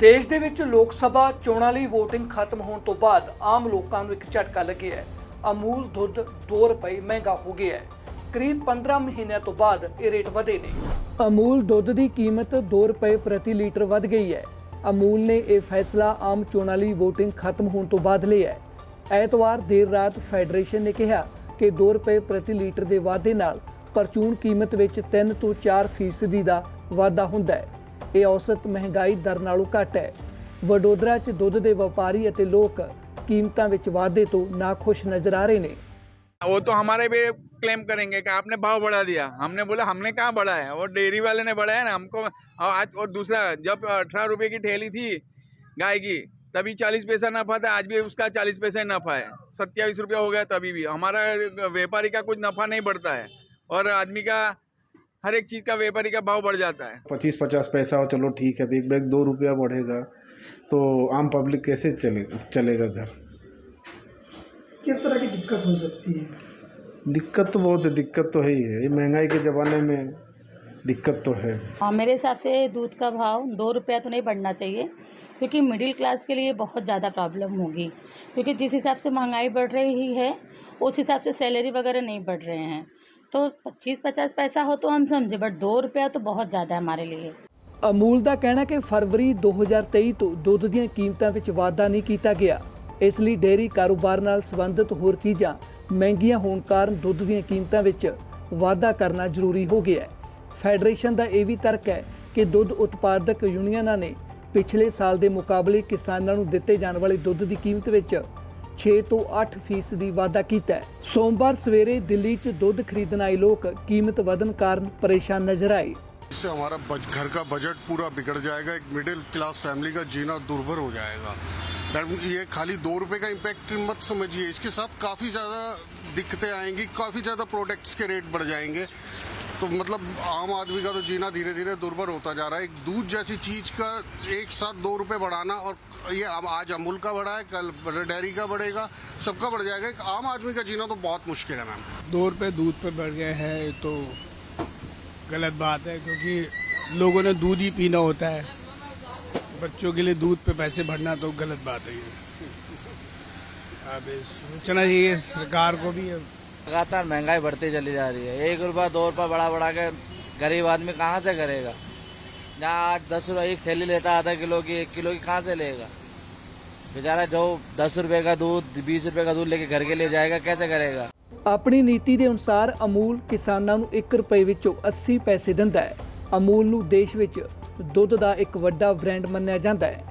ਦੇਸ਼ ਦੇ ਵਿੱਚ ਲੋਕ ਸਭਾ ਚੋਣਾਂ ਲਈ VOTING ਖਤਮ ਹੋਣ ਤੋਂ ਬਾਅਦ ਆਮ ਲੋਕਾਂ ਨੂੰ ਇੱਕ ਝਟਕਾ ਲੱਗਿਆ ਹੈ। ਅਮੂਲ ਦੁੱਧ 2 ਰੁਪਏ ਮਹਿੰਗਾ ਹੋ ਗਿਆ ਹੈ। ਕਰੀਬ 15 ਮਹੀਨਿਆਂ ਤੋਂ ਬਾਅਦ ਇਹ ਰੇਟ ਵਧੇ ਨੇ। ਅਮੂਲ ਦੁੱਧ ਦੀ ਕੀਮਤ 2 ਰੁਪਏ ਪ੍ਰਤੀ ਲੀਟਰ ਵੱਧ ਗਈ ਹੈ। ਅਮੂਲ ਨੇ ਇਹ ਫੈਸਲਾ ਆਮ ਚੋਣਾਂ ਲਈ VOTING ਖਤਮ ਹੋਣ ਤੋਂ ਬਾਅਦ ਲਿਆ ਹੈ। ਐਤਵਾਰ ਦੇਰ ਰਾਤ ਫੈਡਰੇਸ਼ਨ ਨੇ ਕਿਹਾ ਕਿ 2 ਰੁਪਏ ਪ੍ਰਤੀ ਲੀਟਰ ਦੇ ਵਾਧੇ ਨਾਲ ਪਰਚੂਨ ਕੀਮਤ ਵਿੱਚ 3 ਤੋਂ 4 ਫੀਸਦੀ ਦਾ ਵਾਧਾ ਹੁੰਦਾ ਹੈ। ਇਹ ਔਸਤ ਮਹਿੰਗਾਈ ਦਰ ਨਾਲੋਂ ਘੱਟ ਹੈ ਵਡੋਦਰਾ 'ਚ ਦੁੱਧ ਦੇ ਵਪਾਰੀ ਅਤੇ ਲੋਕ ਕੀਮਤਾਂ ਵਿੱਚ ਵਾਧੇ ਤੋਂ ਨਾਖੁਸ਼ ਨਜ਼ਰ ਆ ਰਹੇ ਨੇ वो तो हमारे भी क्लेम करेंगे कि आपने भाव बढ़ा दिया हमने बोला हमने कहाँ बढ़ाया वो डेयरी वाले ने बढ़ाया ना हमको और आज और दूसरा जब अठारह रुपए की ठेली थी गाय की तभी चालीस पैसा नफा था आज भी उसका चालीस पैसा ही नफा है सत्याईस रुपया हो गया तभी भी हमारा व्यापारी का कुछ नफा नहीं बढ़ता है और आदमी का हर एक चीज़ का व्यापारी का भाव बढ़ जाता है। पच्चीस पचास पैसा हो चलो ठीक है बिग बैग दो रुपया बढ़ेगा तो आम पब्लिक कैसे चलेगा चलेगा घर? किस तरह की दिक्कत हो सकती है? दिक्कत तो बहुत है दिक्कत तो है ही है। ये महँगाई के ज़माने में दिक्कत तो है। हाँ मेरे हिसाब से दूध का भाव दो रुपया तो नहीं बढ़ना चाहिए क्योंकि मिडिल क्लास के लिए बहुत ज़्यादा प्रॉब्लम होगी क्योंकि जिस हिसाब से महँगाई बढ़ रही है उस हिसाब से सैलरी वगैरह नहीं बढ़ रहे हैं। तो पच्चीस पचास पैसा हो तो हम समझे बट दो रुपया तो बहुत ज़्यादा है हमारे लिए ਅਮੂਲ ਦਾ ਕਹਿਣਾ ਹੈ ਕਿ ਫਰਵਰੀ 2023 ਤੋਂ ਦੁੱਧ ਦੀਆਂ ਕੀਮਤਾਂ ਵਿੱਚ ਵਾਧਾ ਨਹੀਂ ਕੀਤਾ ਗਿਆ ਇਸ ਲਈ ਡੇਅਰੀ ਕਾਰੋਬਾਰ ਨਾਲ ਸੰਬੰਧਿਤ ਹੋਰ ਚੀਜ਼ਾਂ ਮਹਿੰਗੀਆਂ ਹੋਣ ਕਾਰਨ ਦੁੱਧ ਦੀਆਂ ਕੀਮਤਾਂ ਵਿੱਚ ਵਾਧਾ ਕਰਨਾ ਜ਼ਰੂਰੀ ਹੋ ਗਿਆ ਹੈ ਫੈਡਰੇਸ਼ਨ ਦਾ ਇਹ ਵੀ ਤਰਕ ਹੈ ਕਿ ਦੁੱਧ ਉਤਪਾਦਕ ਯੂਨੀਅਨਾਂ ਨੇ ਪਿਛਲੇ ਸਾਲ ਦੇ ਮੁਕਾਬਲੇ ਕਿਸਾਨਾਂ ਨੂੰ ਦਿੱਤੇ ਜਾਣ ਵਾਲੇ ਦੁੱਧ ਦੀ ਕੀਮਤ ਵਿੱਚ 6 ਤੋਂ 8 ਫੀਸਦੀ ਵਾਧਾ ਕੀਤਾ ਹੈ ਸੋਮਵਾਰ ਸਵੇਰੇ ਦਿੱਲੀ 'ਚ ਦੁੱਧ ਖਰੀਦਣ ਆਏ ਲੋਕ ਕੀਮਤ ਵਧਣ ਕਾਰਨ ਪਰੇਸ਼ਾਨ ਨਜ਼ਰ ਆਏ इससे हमारा बज, घर का बजट पूरा बिगड़ जाएगा एक मिडिल क्लास फैमिली का जीना दुर्भर हो जाएगा That- ये खाली दो रुपए का इम्पैक्ट मत समझिए इसके साथ काफ़ी ज़्यादा दिक्कतें आएंगी काफ़ी ज़्यादा प्रोडक्ट्स के रेट बढ़ जाएंगे तो मतलब आम आदमी का तो जीना धीरे धीरे दुर्भर होता जा रहा है। एक दूध जैसी चीज़ का एक साथ दो रुपए बढ़ाना और ये अब आज अमूल का बढ़ा है, कल डेयरी का बढ़ेगा, सबका बढ़ जाएगा। एक आम आदमी का जीना तो बहुत मुश्किल है मैम। दो रुपये दूध पे बढ़ गए हैं तो गलत बात है, क्योंकि लोगों ने दूध ही पीना होता है। बच्चों के लिए दूध पे पैसे भरना तो गलत बात है ये। अब सोचना चाहिए, सरकार को भी लगातार महंगाई बढ़ती चली जा रही है एक रुपया दो रुपया बढ़ा बढ़ा के गरीब आदमी कहाँ से करेगा जहाँ आज दस रुपये एक थैली लेता है आधा किलो की एक किलो की कहाँ से लेगा बेचारा जो दस रुपए का दूध बीस रुपए का दूध लेके घर के लिए जाएगा कैसे करेगा ਆਪਣੀ ਨੀਤੀ ਦੇ ਅਨੁਸਾਰ ਅਮੂਲ ਕਿਸਾਨਾਂ ਨੂੰ 1 ਰੁਪਏ ਵਿੱਚੋਂ 80 ਪੈਸੇ ਦਿੰਦਾ ਹੈ ਅਮੂਲ ਨੂੰ ਦੇਸ਼ ਵਿੱਚ ਦੁੱਧ ਦਾ ਇੱਕ ਵੱਡਾ ਬ੍ਰਾਂਡ ਮੰਨਿਆ ਜਾਂਦਾ ਹੈ